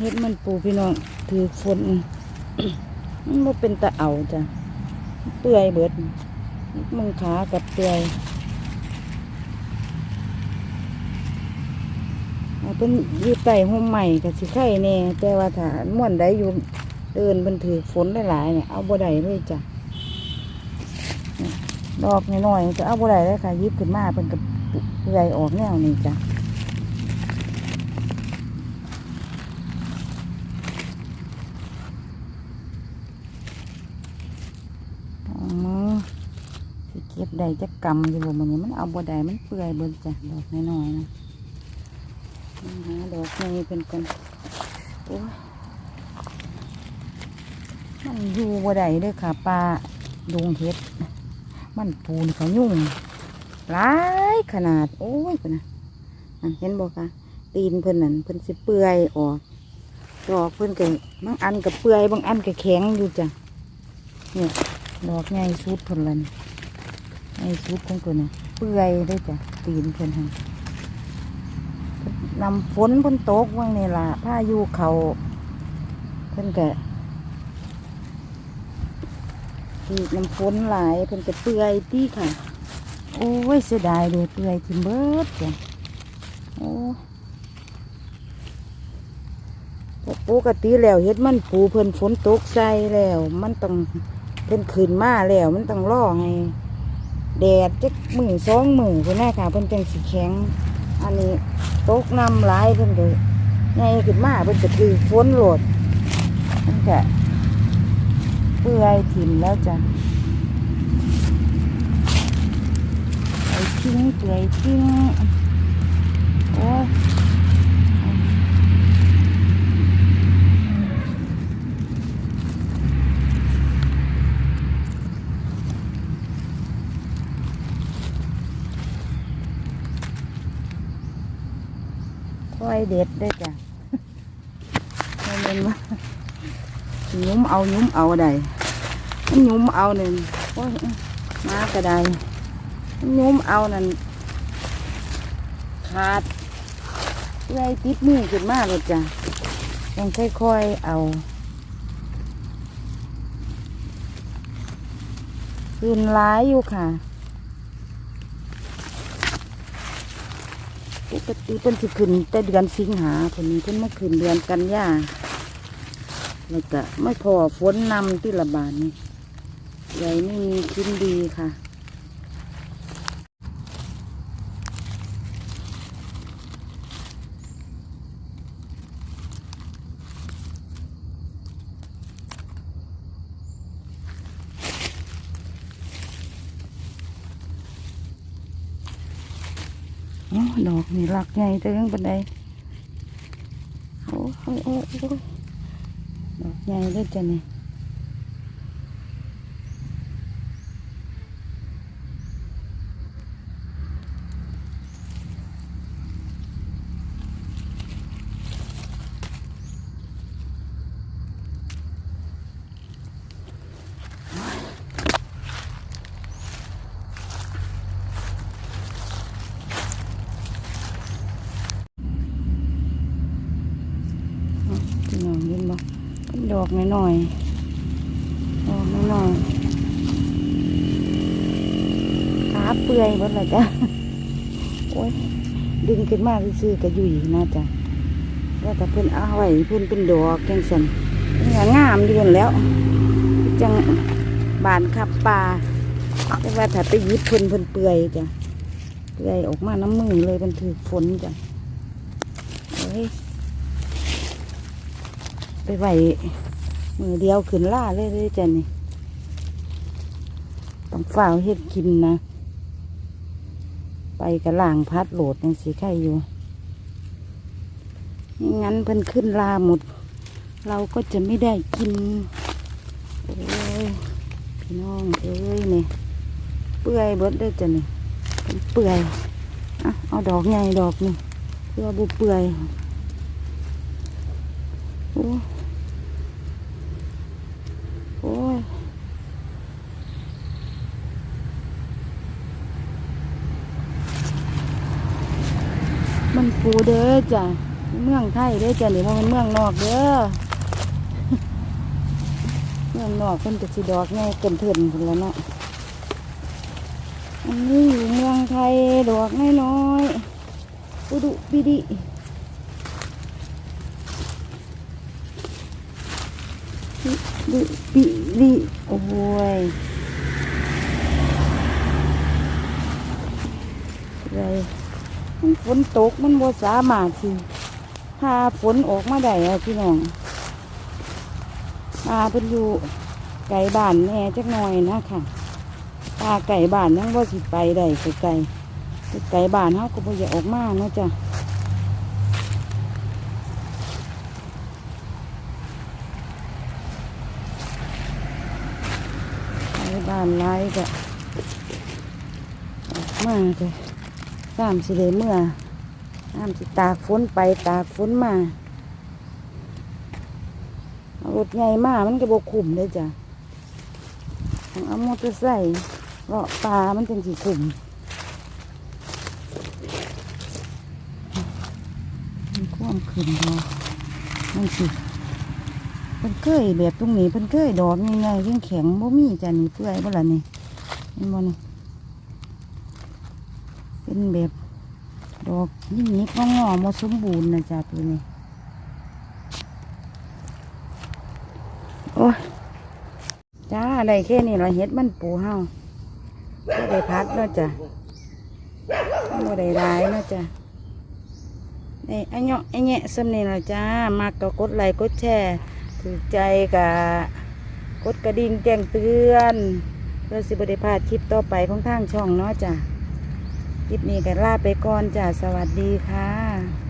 เฮ็ดมันปูพี่น้องถือฝนมันบ่เป็นตะเอาจ้ะเปื่อยเบิดมึงขากับเปื่อยเป็นยู่ใต้ห่มใหม่กับสิไข่แน่แต่ว่าถ้าม่วนใดอยู่เดินเพิ่นถือฝนหลายๆเนี่ยเอาบ่ได้เลยจ้ะดอกน้อยๆจะเอาบ่ได้เลยค่ะยิบขึ้นมาเพิ่นกับเปื่อยออกแนวนี้จ้ะ อ๋อสิเก็บ ได้จะกำอยู่บนนี้มันเอาบ่ได้มันเปื่อยเบิ่จ้ะดอกน้อยๆนะหาดอกใหญ่เป็นกันโอ้ยมันอยู่บ่ได้เด้อค่ะปลาดงเห็ด มันปูนเขายุ่งหลายขนาด โอ้ยพุ่นนะเห็นบ่คะตีนเพิ่นนั่นเพิ่นสิเปื่อยออกดอกเพิ่นก็บางอันก็เปื่อยบางอันก็แข็งอยู่จ้ะเนี่ยดอกใหญ่สุดเพิ่นละ นี่ใหญ่สุดของเพิ่นน่ะเปื่อยได้จ้ะตีนเพิ่นหันนำฝนเพิ่นตกว่างนี่ล่ะพายุเขาเพิ่นก็ถูกน้ำฝนหลายเพิ่นก็เปื่อยตีค่ะ โอ้ยเสียดายเลยเปื่อยทิมเบิดจ้ะโอ้ปกติแล้วเฮ็ดมันปูเพิ่นฝนตกใส่แล้ว มันต้องเพิ่นขึ้นมาแล้ว มันต้องรอให้ แดดจักมือสองมือคุณแม่ค่ะเพิ่นจังสีแข็ง อันนี้ตกน้ำลายเพิ่นก็ไงขึ้นมาเพิ่นก็คือฝนโหลดมันก็เปื่อยถิ่มแล้วจ้ะไอ้ทิ้งเปื่อยทิ้งโอ้ย ค่อยเด็ดด้อจ้ะไม่เล่นว่ายุ้มเอายุ้มเอาได้มันยุ้มเอาหนึ่งโอ้ยมากระไดมันยุ้มเอานั่นขาดเพื่อให้ติดมือขึ้นมากเลยจ้ะต้องค่อยๆเอาคืนร้ายอยู่ค่ะ ปกติเป็นสิขึ้นแต่เดือนสิงหาคนนี้เพิ่นมาขึ้นเดือนกันยาแล้วก็ไม่พอฝนนำที่ระบาดนี่ใหญ่ไม่มีชิ้นดีค่ะ ดอกนี่รักใหญ่แต่ยังปันไดโอ้ยโอ้ยโอ้ยดอกใหญ่เลยจ้ะนี่พี่น้องเห็นบ่เป็น ดอกน้อยๆดอกน้อยๆขาเปื่อยหมดเลยจ้ะโอ้ยดึงขึ้นมาซื่อๆก็อยู่อีกนะจ้ะแล้วแต่เพิ่นเอาไว้เพิ่นเป็นดอกจังสันนี่ก็งามเดือนแล้ว จังบานขับปลาแต่ว่าถ้าไปหยิบเพิ่นเพิ่นเปื่อยจ้ะเปื่อยออกมาน้ำมือเลยมันถือฝนจ้ะเอ้ย ไปไหวมือเดียวขึ้นล่าเลยเลยจ้ะนี่ต้องฝ้าวเฮ็ดกินนะ ไปกระล่างพัดโหลดยังสีไข่อยู่ไม่งั้นเพิ่นขึ้นลาหมด เราก็จะไม่ได้กินโอ้ยพี่น้องเอ้ยเนี่ยเปื่อยเบิดได้อจ้ะนี่เป็นเปื่อยอะเอาดอกใหญ่ดอกนี่เพื่อบุเปื่อยโอ้ โอ้ย ดูเด้อจ้ะเมืองไทยเด้อจ้ะนี่บ่แมันเมืองนอกเด้อเมืองนอกเพิ่นจะสิดอกไงเกินเถินพุ่นแล้วเนาะอันนี้อยู่เมืองไทยดอกน้อยๆอุดุปิดิอุดุปิดิโอ้ยอะไร มันฝนตกมันบ่สามารถสิพาฝนออกมาได้อะพี่น้องปลาเพิ่นอยู่ไก่บ้านแน่จักหน่อยนะค่ะปลาไก่บ้านยังว่าสิไปได้ไก่ไก่ไก่บ้านเขาก็บ่อยากออกมาเนาะจ้ะไก่บ้านไรก็ออกมาจ้ะ สามสิเลยเมื่อสามสิตากฝนไปตากฝนมารถใหญ่มากมันก็บกขุมเลยจ้ะต้องเอามอเตอร์ไซค์เลาะปลามันจังสีขุมมันคว่ำขึ้นเนาะมันสิเพิ่นเคยแบบตรงนี้เพิ่นเคยดอกง่ายๆแข็งแข็งบ่มีจ้ะนี่เปื่อยบ่ละนี่เห็นบ่นี่ เป็นแบบดอกยิ่งนิดงอๆบ่สมบูรณ์นะจ้ะตัวนี้ โอ้ยจ้าอะได้แค่นี้เราเฮ็ดมันปูเฮาก็ได้พักเนะจ้ะไม่ได้ร้ายนะจ้ะนี่อันเนาะอันเนี้ยสำเนียงละจ้ามักก็กดไลค์กดแชร์ถูกใจกะกดกระดิ่งแจ้งเตือนเพื่อสิบได้พลาดคลิปต่อไปของทางช่องเนาะจ้ะ คลิปนี้ก็ลาไปก่อนจ้าสวัสดีค่ะ